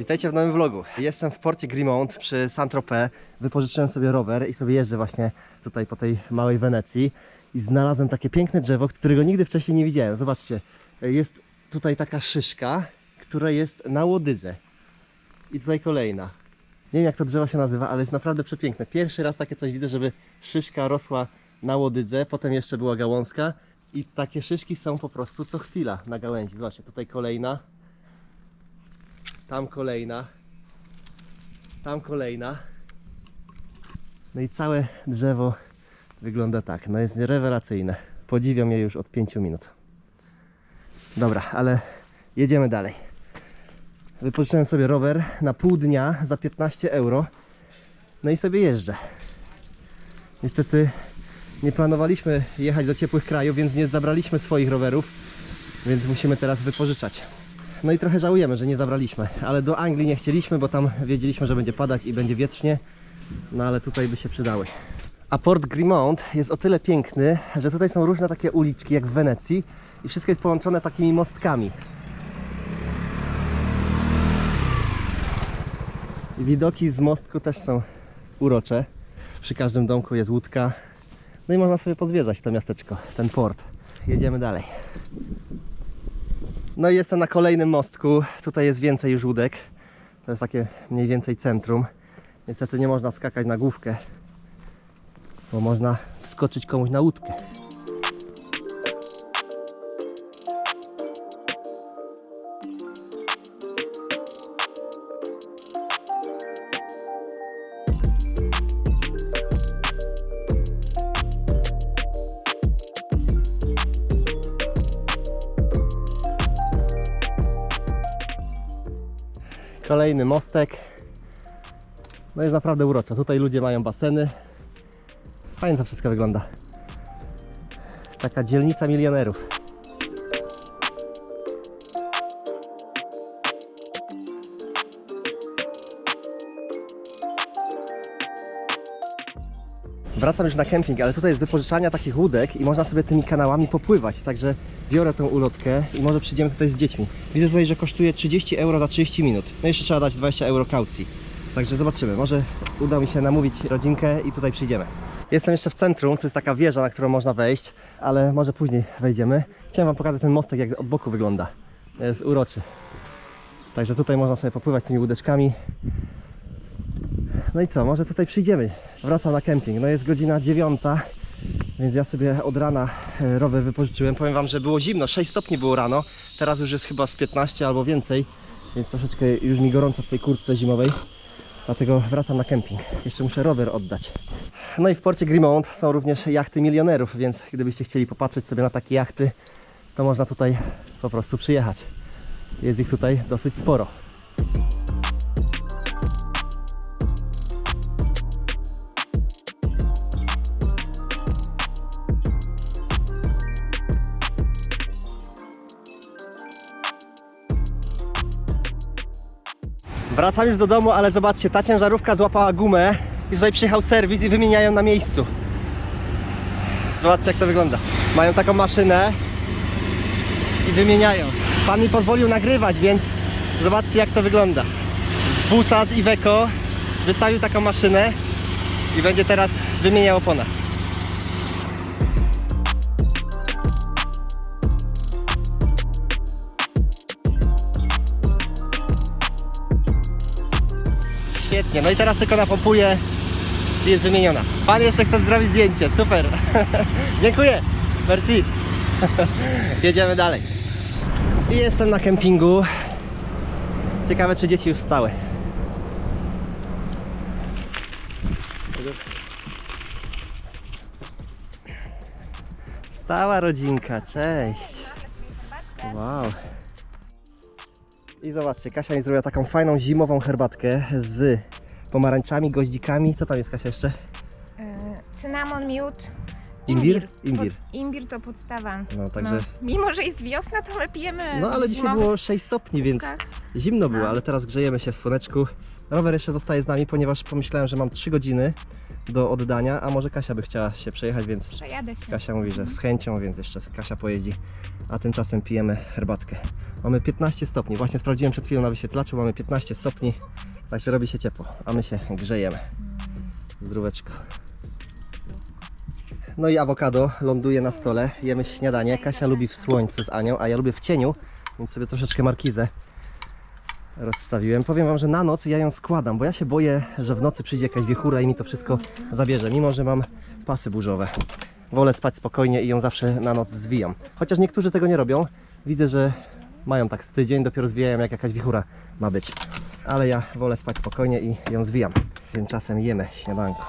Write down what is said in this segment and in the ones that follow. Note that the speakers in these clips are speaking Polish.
Witajcie w nowym vlogu. Jestem w porcie Grimont przy Saint-Tropez. Wypożyczyłem sobie rower i sobie jeżdżę właśnie tutaj po tej małej Wenecji. I znalazłem takie piękne drzewo, którego nigdy wcześniej nie widziałem. Zobaczcie, jest tutaj taka szyszka, która jest na łodydze. I tutaj kolejna. Nie wiem jak to drzewo się nazywa, ale jest naprawdę przepiękne. Pierwszy raz takie coś widzę, żeby szyszka rosła na łodydze, potem jeszcze była gałązka i takie szyszki są po prostu co chwila na gałęzi. Zobaczcie, tutaj kolejna, tam kolejna, tam kolejna. No i całe drzewo wygląda tak. No jest rewelacyjne. Podziwiam je już od 5 minut. Dobra, ale jedziemy dalej. Wypożyczyłem sobie rower na pół dnia za 15 euro. No i sobie jeżdżę. Niestety nie planowaliśmy jechać do ciepłych krajów, więc nie zabraliśmy swoich rowerów, więc musimy teraz wypożyczać. No i trochę żałujemy, że nie zabraliśmy, ale do Anglii nie chcieliśmy, bo tam wiedzieliśmy, że będzie padać i będzie wietrznie, no ale tutaj by się przydały. A port Grimont jest o tyle piękny, że tutaj są różne takie uliczki jak w Wenecji i wszystko jest połączone takimi mostkami. Widoki z mostku też są urocze. Przy każdym domku jest łódka. No i można sobie pozwiedzać to miasteczko, ten port. Jedziemy dalej. No i jestem na kolejnym mostku. Tutaj jest więcej już łódek. To jest takie mniej więcej centrum. Niestety nie można skakać na główkę, bo można wskoczyć komuś na łódkę. Kolejny mostek. No jest naprawdę uroczo. Tutaj ludzie mają baseny. Fajnie to wszystko wygląda. Taka dzielnica milionerów. Wracam już na kemping, ale tutaj jest wypożyczania takich łódek i można sobie tymi kanałami popływać. Także biorę tą ulotkę i może przyjdziemy tutaj z dziećmi. Widzę tutaj, że kosztuje 30 euro za 30 minut. No jeszcze trzeba dać 20 euro kaucji. Także zobaczymy. Może uda mi się namówić rodzinkę i tutaj przyjdziemy. Jestem jeszcze w centrum, to jest taka wieża, na którą można wejść, ale może później wejdziemy. Chciałem Wam pokazać ten mostek, jak od boku wygląda. Jest uroczy. Także tutaj można sobie popływać tymi łódeczkami. No i co, może tutaj przyjdziemy. Wracam na kemping. No jest godzina dziewiąta, więc ja sobie od rana e, rower wypożyczyłem. Powiem Wam, że było zimno, 6 stopni było rano. Teraz już jest chyba z 15 albo więcej, więc troszeczkę już mi gorąco w tej kurtce zimowej. Dlatego wracam na kemping. Jeszcze muszę rower oddać. No i w porcie Grimont są również jachty milionerów, więc gdybyście chcieli popatrzeć sobie na takie jachty, to można tutaj po prostu przyjechać. Jest ich tutaj dosyć sporo. Wracam już do domu, ale zobaczcie, ta ciężarówka złapała gumę i tutaj przyjechał serwis i wymieniają na miejscu. Zobaczcie jak to wygląda. Mają taką maszynę i wymieniają. Pan mi pozwolił nagrywać, więc zobaczcie jak to wygląda. Z busa, z Iveco wystawił taką maszynę i będzie teraz wymieniał oponę. Świetnie, no i teraz tylko napompuję i jest wymieniona. Pan jeszcze chce zrobić zdjęcie, super. Dziękuję, merci. Jedziemy dalej. I jestem na kempingu. Ciekawe, czy dzieci już wstały. Wstała rodzinka, cześć. Wow. I zobaczcie, Kasia mi zrobiła taką fajną zimową herbatkę z pomarańczami, goździkami. Co tam jest Kasia jeszcze? E, Cynamon, miód. Imbir? Imbir. Pod, imbir to podstawa. No także. No, mimo, że jest wiosna, to my pijemy No ale dzisiaj było 6 stopni, więc zimno było, No. ale teraz grzejemy się w słoneczku. Rower jeszcze zostaje z nami, ponieważ pomyślałem, że mam 3 godziny do oddania, a może Kasia by chciała się przejechać, więc Przejadę się. Kasia mówi, że z chęcią, więc jeszcze Kasia pojeździ, a tymczasem pijemy herbatkę. Mamy 15 stopni. Właśnie sprawdziłem przed chwilą na wyświetlaczu. Mamy 15 stopni. Także robi się ciepło, a my się grzejemy. Zdróweczko. No i awokado ląduje na stole. Jemy śniadanie. Kasia lubi w słońcu z Anią, a ja lubię w cieniu, więc sobie troszeczkę markizę rozstawiłem. Powiem Wam, że na noc ja ją składam, bo ja się boję, że w nocy przyjdzie jakaś wiechura i mi to wszystko zabierze, mimo że mam pasy burzowe. Wolę spać spokojnie i ją zawsze na noc zwijam. Chociaż niektórzy tego nie robią. Widzę, że mają tak z tydzień, dopiero zwijają jak jakaś wichura ma być. Ale ja wolę spać spokojnie i ją zwijam. Tymczasem jemy śniadanko.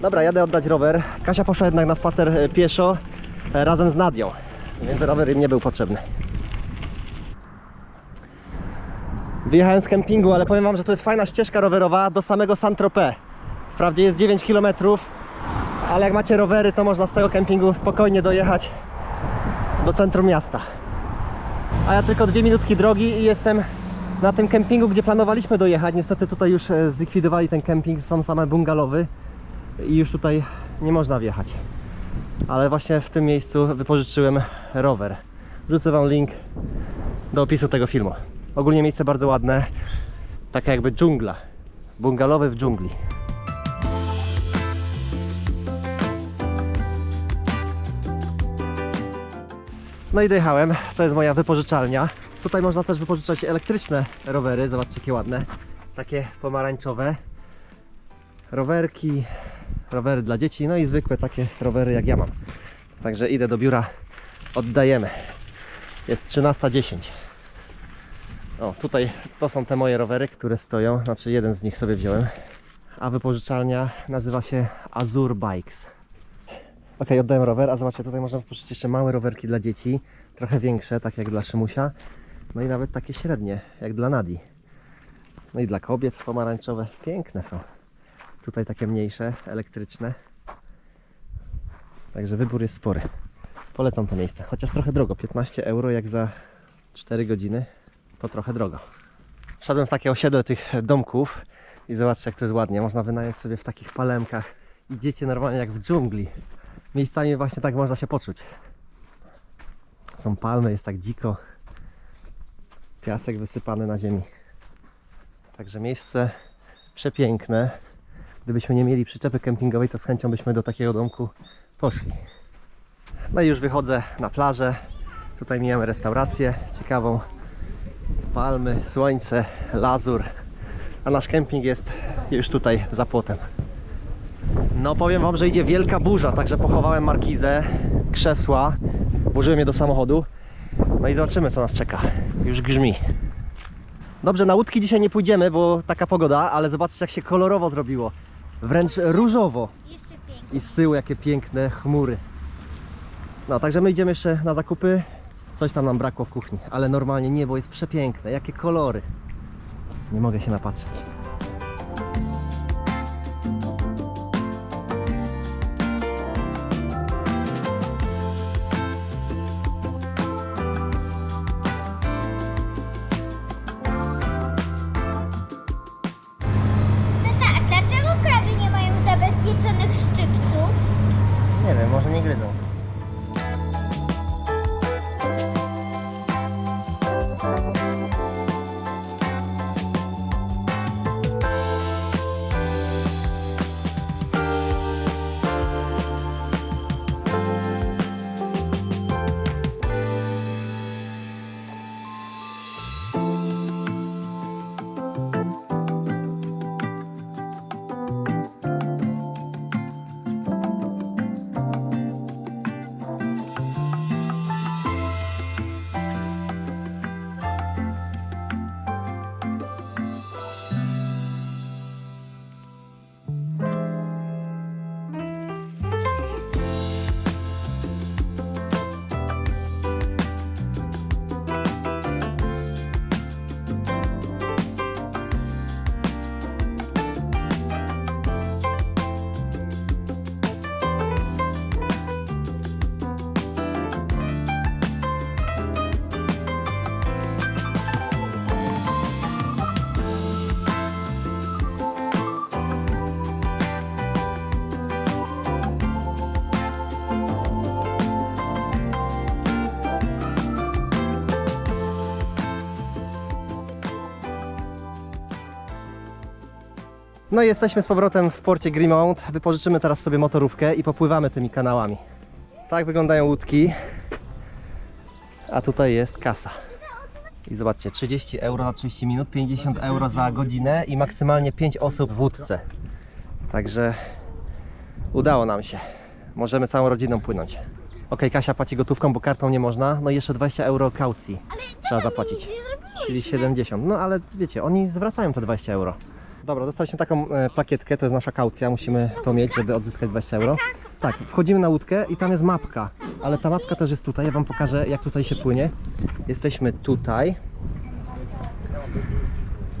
Dobra, jadę oddać rower. Kasia poszła jednak na spacer e, pieszo e, razem z Nadią, więc rower im nie był potrzebny. Wyjechałem z kempingu, ale powiem Wam, że to jest fajna ścieżka rowerowa do samego Saint-Tropez. Wprawdzie jest 9 km, ale jak macie rowery, to można z tego kempingu spokojnie dojechać do centrum miasta. A ja tylko dwie minutki drogi i jestem na tym kempingu, gdzie planowaliśmy dojechać. Niestety tutaj już e, zlikwidowali ten kemping, są same bungalowy i już tutaj nie można wjechać. Ale właśnie w tym miejscu wypożyczyłem rower. Wrzucę Wam link do opisu tego filmu. Ogólnie miejsce bardzo ładne, taka jakby dżungla. Bungalowy w dżungli. No i dojechałem, to jest moja wypożyczalnia. Tutaj można też wypożyczać elektryczne rowery, zobaczcie jakie ładne. Takie pomarańczowe. Rowerki, rowery dla dzieci, no i zwykłe takie rowery jak ja mam. Także idę do biura, oddajemy. Jest 13.10. O, tutaj to są te moje rowery, które stoją, znaczy jeden z nich sobie wziąłem. A wypożyczalnia nazywa się Azur Bikes. Ok, oddałem rower, a zobaczcie, tutaj można wypożyczyć jeszcze małe rowerki dla dzieci, trochę większe, tak jak dla Szymusia, no i nawet takie średnie, jak dla Nadi. No i dla kobiet pomarańczowe, piękne są. Tutaj takie mniejsze, elektryczne. Także wybór jest spory. Polecam to miejsce, chociaż trochę drogo, 15 euro jak za 4 godziny, to trochę drogo. Wszedłem w takie osiedle tych domków i zobaczcie jak to jest ładnie. Można wynająć sobie w takich palemkach. Idziecie normalnie jak w dżungli. Miejscami właśnie tak można się poczuć. Są palmy, jest tak dziko. Piasek wysypany na ziemi. Także miejsce przepiękne. Gdybyśmy nie mieli przyczepy kempingowej, to z chęcią byśmy do takiego domku poszli. No i już wychodzę na plażę. Tutaj mijamy restaurację ciekawą. Palmy, słońce, lazur. A nasz kemping jest już tutaj za płotem. No powiem Wam, że idzie wielka burza, także pochowałem markizę, krzesła, włożyłem je do samochodu. No i zobaczymy co nas czeka. Już grzmi. Dobrze, na łódki dzisiaj nie pójdziemy, bo taka pogoda, ale zobaczcie jak się kolorowo zrobiło. Wręcz różowo. I z tyłu jakie piękne chmury. No, także my idziemy jeszcze na zakupy. Coś tam nam brakło w kuchni, ale normalnie niebo jest przepiękne. Jakie kolory. Nie mogę się napatrzeć. No i jesteśmy z powrotem w porcie Grimount. Wypożyczymy teraz sobie motorówkę i popływamy tymi kanałami. Tak wyglądają łódki. A tutaj jest kasa. I zobaczcie, 30 euro na 30 minut, 50 euro za godzinę i maksymalnie 5 osób w łódce. Także udało nam się. Możemy całą rodziną płynąć. Ok, Kasia płaci gotówką, bo kartą nie można. No i jeszcze 20 euro kaucji trzeba zapłacić. Czyli 70. No ale wiecie, oni zwracają te 20 euro. Dobra, dostaliśmy taką e, plakietkę, to jest nasza kaucja, musimy to mieć, żeby odzyskać 20 euro. Tak, wchodzimy na łódkę i tam jest mapka, ale ta mapka też jest tutaj, ja Wam pokażę jak tutaj się płynie. Jesteśmy tutaj.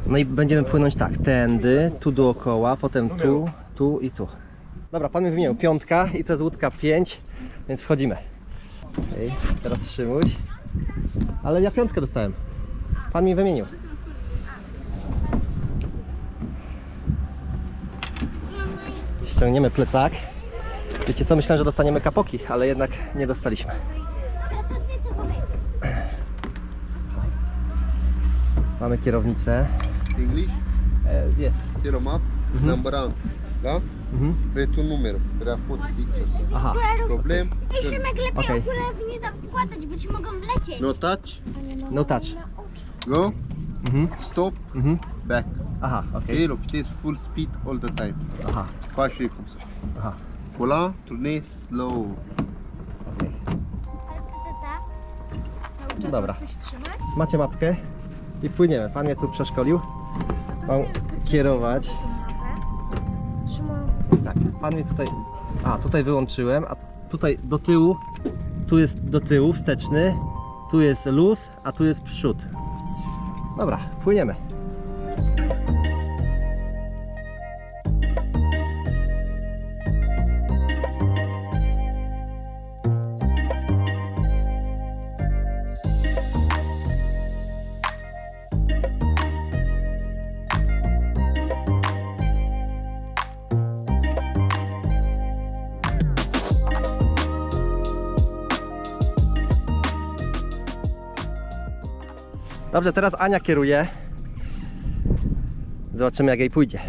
No i będziemy płynąć tak, tędy, tu dookoła, potem tu, tu i tu. Dobra, Pan mi wymienił piątka i to jest łódka 5, więc wchodzimy. Okej, teraz Szymuś. Ale ja piątkę dostałem. Pan mi wymienił. Ściągniemy plecak. Wiecie co, myślałem, że dostaniemy kapoki, ale jednak nie dostaliśmy. Mamy kierownicę. English, E, jest. a map, number one. Da? Mhm. Numero, there are four pictures. Aha, Problem? Ej, Szymek, lepiej Okej. okulary nie zakładać, bo ci mogą wlecieć. No touch, no touch. go, Mhm. stop, Mhm. back. Aha, okej. Okay, look, it is full speed all the time. Aha, Faz comme ça. aha. Voilà, tournez slow. okej. Ale co tak? Cały czas Dobra. coś trzymać? Macie mapkę i płyniemy. Pan mnie tu przeszkolił. Mam kierować. Szymon, Tak, pan mnie tutaj. A, tutaj wyłączyłem, a tutaj do tyłu. Tu jest do tyłu wsteczny. Tu jest luz, a tu jest przód. Dobra, płyniemy. Dobrze, teraz Ania kieruje. Zobaczymy, jak jej pójdzie.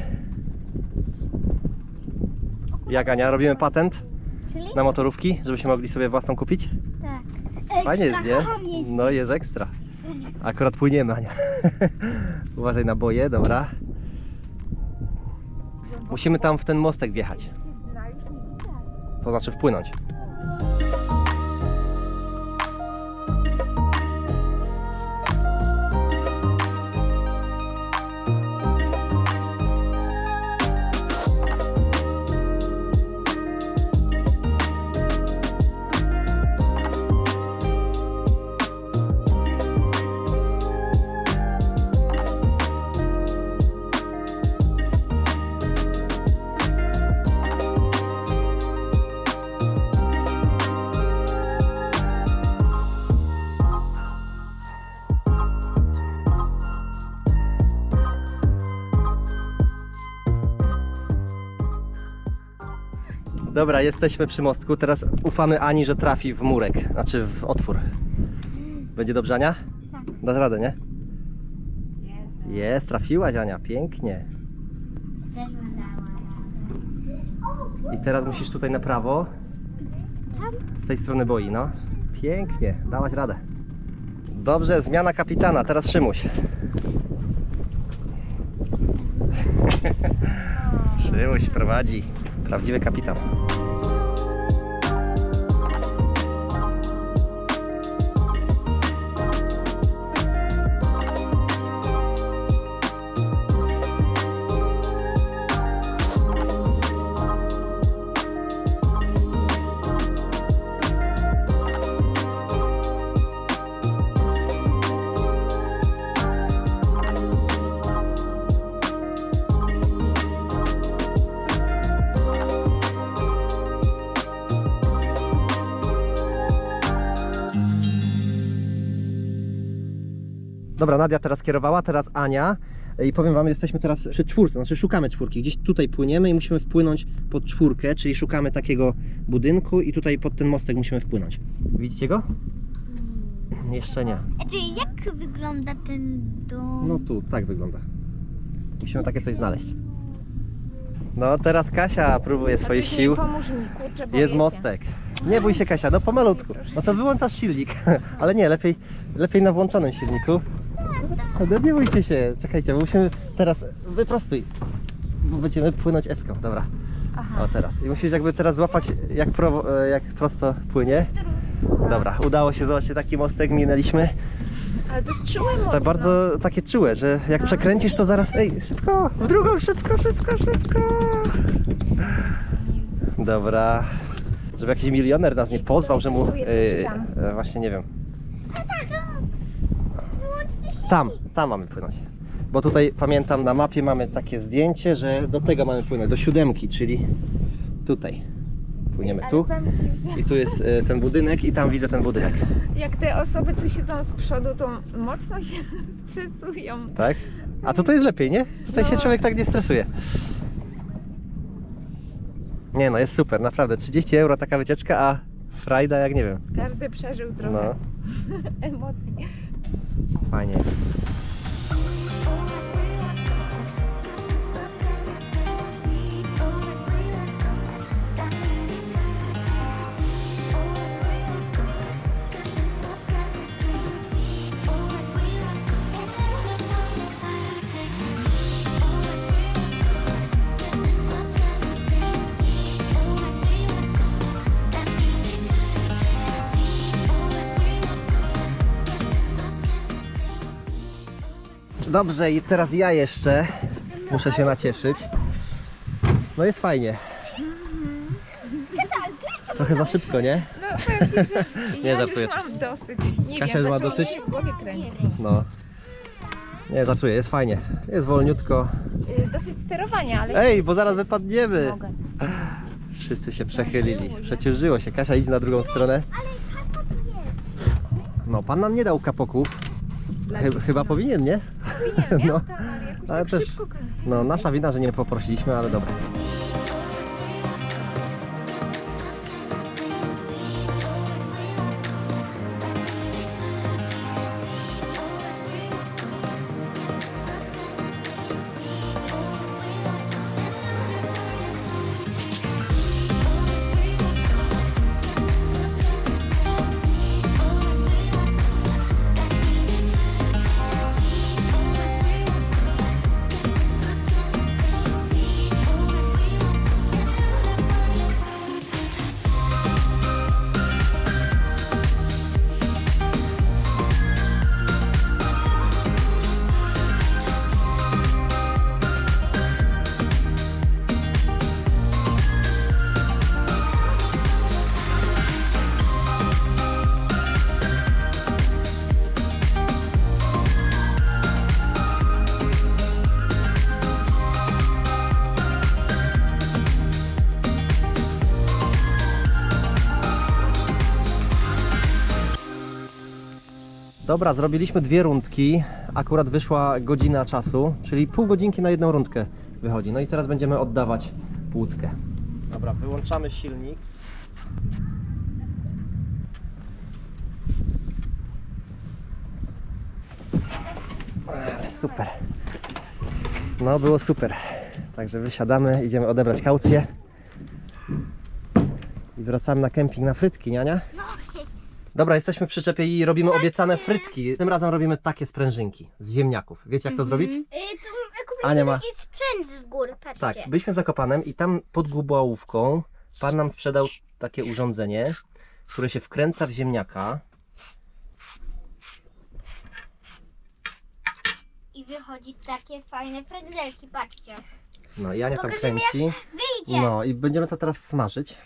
Jak Ania, robimy patent Czyli? na motorówki, żebyśmy mogli sobie własną kupić? Tak. Fajnie jest, nie? kocham jeździć. No jest ekstra. Akurat płyniemy, Ania. Uważaj na boje, dobra. Musimy tam w ten mostek wjechać. To znaczy wpłynąć. Dobra, jesteśmy przy mostku. Teraz ufamy Ani, że trafi w murek, znaczy w otwór. Będzie dobrze, Ania? Tak. Dasz radę, nie? Jest. Jest, trafiłaś, Ania, pięknie. Też dała radę. I teraz musisz tutaj na prawo. Z tej strony boi, no. Pięknie, dałaś radę. Dobrze, zmiana kapitana, teraz Szymuś. Szymuś prowadzi. Prawdziwy kapitan. Dobra, Nadia teraz kierowała, teraz Ania. I powiem Wam, jesteśmy teraz przy czwórce, znaczy szukamy czwórki. Gdzieś tutaj płyniemy i musimy wpłynąć pod czwórkę, czyli szukamy takiego budynku i tutaj pod ten mostek musimy wpłynąć. Widzicie go? Jeszcze nie. A Czy jak wygląda ten dom? No tu, tak wygląda. Musimy takie coś znaleźć. No teraz Kasia próbuje swoich Znaczy, sił. nie pomóż mi, kurczę, Jest mostek. Nie bój się Kasia, no pomalutku. No to wyłączasz silnik. Ale nie, lepiej, lepiej na włączonym silniku. No nie bójcie się, czekajcie, musimy teraz wyprostuj. Będziemy płynąć eską, dobra. Aha. O teraz. I musisz jakby teraz złapać jak, pro, e, jak prosto płynie. Dobra, udało się, zobaczcie taki mostek minęliśmy. Ale to jest czułe mocno. To bardzo takie czułe, że jak przekręcisz to zaraz. Ej, szybko! W drugą, szybko, szybko, szybko! Dobra. Żeby jakiś milioner nas nie pozwał, że mu. Yy, właśnie nie wiem. Tam, tam mamy płynąć. Bo tutaj pamiętam na mapie mamy takie zdjęcie, że do tego mamy płynąć, do siódemki, czyli tutaj. Płyniemy tu. I tu jest e, ten budynek i tam widzę ten budynek. jak te osoby, co siedzą z przodu, to mocno się stresują. Tak? A tutaj jest lepiej, nie? Tutaj się No. człowiek tak nie stresuje. Nie no, jest super, naprawdę. 30 euro taka wycieczka, a frajda jak nie wiem. Każdy przeżył trochę No, emocji. Fajnie. Dobrze, i teraz ja jeszcze muszę się nacieszyć. No jest fajnie. Trochę za szybko, nie? No powiem ci, że Nie, ja żartuję już mam dosyć. Nie Kasia wiem, już ma zaczęło dosyć? mi się w głowie kręcić. No. Nie, żartuję, jest fajnie. Jest wolniutko. Y, Dosyć sterowania, ale Ej, bo zaraz wypadniemy. mogę. Wszyscy się przechylili. Przeciążyło się. Kasia, idź na drugą stronę. No, pan nam nie dał kapoków. Chy- chyba powinien, nie? No. ale jakoś Ale tak też- szybko. No, nasza wina, że nie poprosiliśmy, ale dobra. Dobra, zrobiliśmy dwie rundki. Akurat wyszła godzina czasu, czyli pół godzinki na jedną rundkę wychodzi. No i teraz będziemy oddawać łódkę. Dobra, wyłączamy silnik. Ale super. No, było super. Także wysiadamy, idziemy odebrać kaucję. I wracamy na kemping na frytki, niania? Dobra, jesteśmy w przyczepie i robimy obiecane frytki. Tym razem robimy takie sprężynki z ziemniaków. Wiecie jak to zrobić? Y, tu kupiliśmy Ania ma- taki sprzęt z góry, patrzcie. Tak, byliśmy w Zakopanem i tam pod Gubałówką pan nam sprzedał takie urządzenie, które się wkręca w ziemniaka. I wychodzi takie fajne frędzelki, patrzcie. No i Ania tam Pokażemy, kręci. Wyjdzie. No i będziemy to teraz smażyć.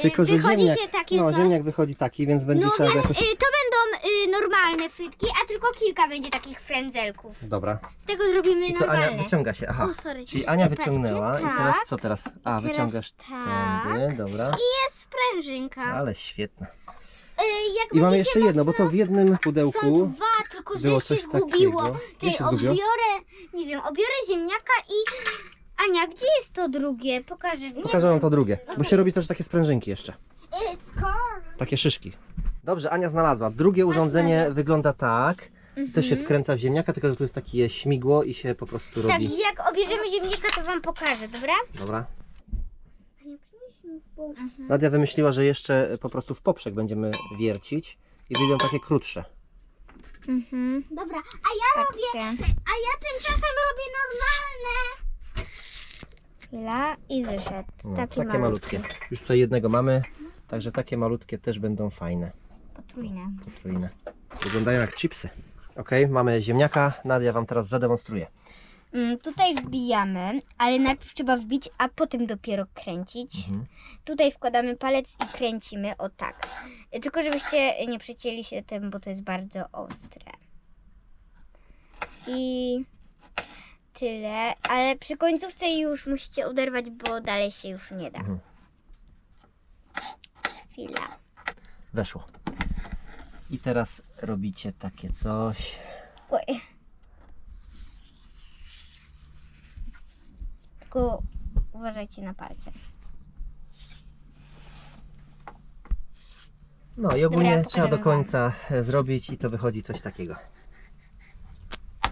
Y, Tylko, że wychodzi ziemniak, się takie no, coś. ziemniak wychodzi taki, więc będzie No trzeba więc jakoś... y, to będą y, normalne frytki, a tylko kilka będzie takich frędzelków. Dobra. Z tego zrobimy I co Ania normalne. wyciąga się? Aha. O, sorry. Czyli Ania Patrzcie, wyciągnęła i tak. teraz co teraz? A, teraz wyciągasz tak. tędy, dobra. I jest sprężynka. Ale świetne. Y, jak I mamy będziecie jeszcze jedno, bo to w jednym Są pudełku dwa, tylko że było się coś zgubiło. takiego. Gdzie Czyli się zgubiło? obiorę, nie wiem, obiorę ziemniaka i... Ania, gdzie jest to drugie? Pokażę. Nie Pokażę wam to drugie, bo się robi też takie sprężynki jeszcze. It's car. Takie szyszki. Dobrze, Ania znalazła. Drugie urządzenie wygląda tak. Też się wkręca w ziemniaka, tylko że tu jest takie śmigło i się po prostu Tak, robi. jak obierzemy ziemniaka, to wam pokażę, dobra? Dobra. Mhm. Nadia wymyśliła, że jeszcze po prostu w poprzek będziemy wiercić i wyjdą takie krótsze. Mhm. Dobra, a ja robię, Patrzcie. a ja tymczasem robię normalne. Chwila i wyszedł. No, Taki takie malutki. malutkie. Już tutaj jednego mamy, także takie malutkie też będą fajne. Potrójne. Potrójne. Wyglądają jak chipsy. Ok, mamy ziemniaka. Nadia Wam teraz zademonstruje. Mm, tutaj wbijamy, ale najpierw trzeba wbić, a potem dopiero kręcić. Mhm. Tutaj wkładamy palec i kręcimy, o tak. Tylko żebyście nie przecięli się tym, bo to jest bardzo ostre. I tyle, ale przy końcówce już musicie oderwać, bo dalej się już nie da. Mhm. Chwila. Weszło. I teraz robicie takie coś. Oj. Tylko uważajcie na palce. No i ogólnie Dobra, trzeba do pokażemy końca e, zrobić i to wychodzi coś takiego.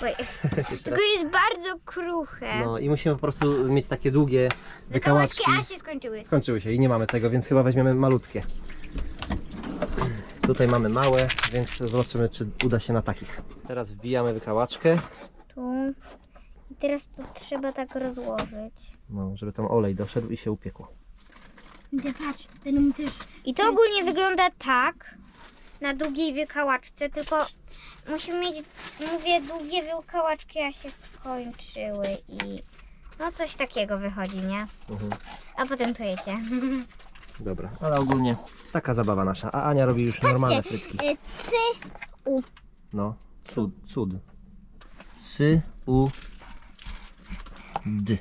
Oj. Jeszcze raz. Tylko jest bardzo kruche. No i musimy po prostu mieć takie długie wykałaczki. Wykałaczki, a się skończyły. Skończyły się i nie mamy tego, więc chyba weźmiemy malutkie. Tutaj mamy małe, więc zobaczymy, czy uda się na takich. Teraz wbijamy wykałaczkę, Tu. I teraz to trzeba tak rozłożyć. no, żeby tam olej doszedł i się upiekło. patrz, ten też. I to ogólnie wygląda tak na długiej wykałaczce, tylko musimy mieć, mówię, długie wykałaczki, a się skończyły i no coś takiego wychodzi, nie? Mhm. A potem to jecie. Dobra, ale ogólnie taka zabawa nasza. A Ania robi już normalne frytki. Cy. No, cud, cud. Sy, u, d.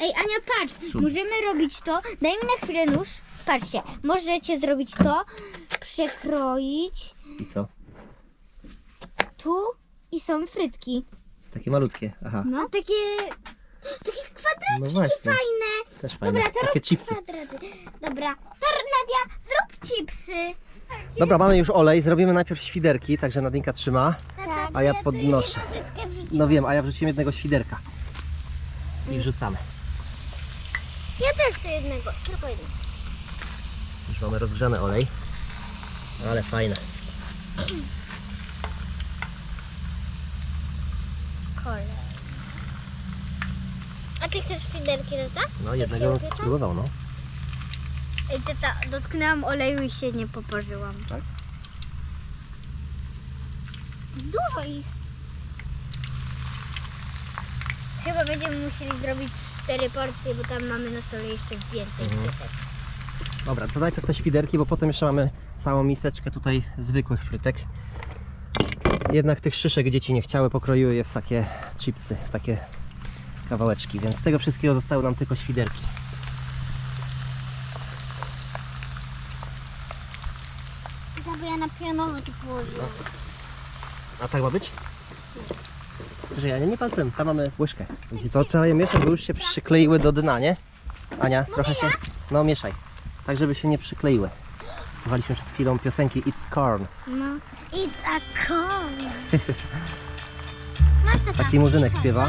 Ej, Ania, patrz, Cud. możemy robić to. Daj mi na chwilę nóż. Patrzcie, możecie zrobić to, przekroić I co? tu i są frytki. Takie malutkie, aha. No, takie, takie kwadraty No właśnie, fajne. też fajne. Dobra, to Takie rób chipsy. kwadraty. Dobra, to Nadia, zrób chipsy. Dobra, mamy już olej, zrobimy najpierw świderki, także Nadinka trzyma. Tata, A ja tu podnoszę. jedną frytkę wrzuciłam. No wiem, a ja wrzuciłem jednego świderka. I wrzucamy. Ja też chcę jednego, tylko jednego. Już mamy rozgrzany olej. Ale fajne. Kolej. A ty chcesz fiderki, tata? No jednego bym spróbował, no. Ej, tata, dotknęłam oleju i się nie poparzyłam. Tak? Dużo ich. Chyba będziemy musieli zrobić cztery porcje, bo tam mamy na stole jeszcze więcej Mhm. Dobra, to najpierw te świderki, bo potem jeszcze mamy całą miseczkę tutaj zwykłych frytek. Jednak tych szyszek dzieci nie chciały, pokroiły je w takie chipsy, w takie kawałeczki, więc z tego wszystkiego zostały nam tylko świderki. Żeby ja na pianowo tu położyłam. A tak ma być? Że ja nie, nie palcem, tam mamy łyżkę. Wiecie co, trzeba je mieszać, bo już się przykleiły do dna, nie? Ania, trochę się... No mieszaj, tak żeby się nie przykleiły. Słuchaliśmy przed chwilą piosenki It's Corn. No. It's a corn. Masz. Taki murzynek śpiewa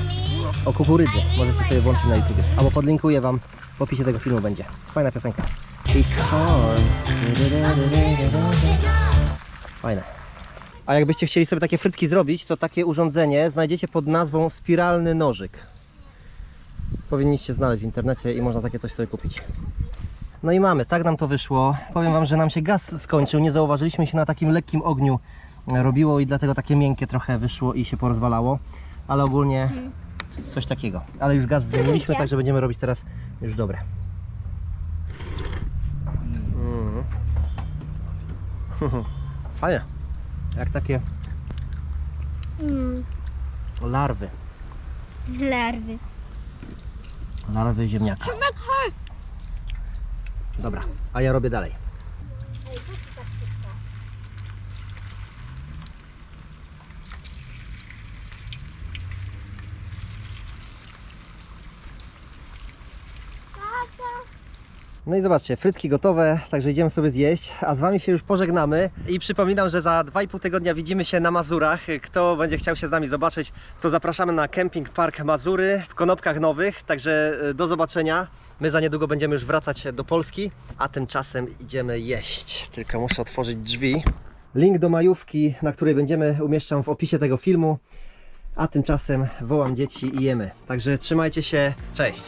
o kukurydzy. Możecie sobie włączyć na YouTube. Albo podlinkuję wam, w opisie tego filmu będzie. Fajna piosenka. It's corn. Fajne. A jakbyście chcieli sobie takie frytki zrobić, to takie urządzenie znajdziecie pod nazwą spiralny nożyk. Powinniście znaleźć w internecie i można takie coś sobie kupić. No i mamy, tak nam to wyszło. Powiem Wam, że nam się gaz skończył. Nie zauważyliśmy się na takim lekkim ogniu robiło i dlatego takie miękkie trochę wyszło i się porozwalało. Ale ogólnie coś takiego. Ale już gaz zmieniliśmy, także będziemy robić teraz już dobre. Mm. Fajnie. Jak takie Mm. larwy. Larwy. Larwy ziemniaka. Dobra, a ja robię dalej. No i zobaczcie, frytki gotowe, także idziemy sobie zjeść, a z Wami się już pożegnamy. I przypominam, że za 2,5 tygodnia widzimy się na Mazurach. Kto będzie chciał się z nami zobaczyć, to zapraszamy na Camping Park Mazury w Konopkach Nowych, także e, do zobaczenia. My za niedługo będziemy już wracać do Polski, a tymczasem idziemy jeść. Tylko muszę otworzyć drzwi. Link do majówki, na której będziemy, umieszczam w opisie tego filmu. A tymczasem wołam dzieci i jemy. Także trzymajcie się, cześć!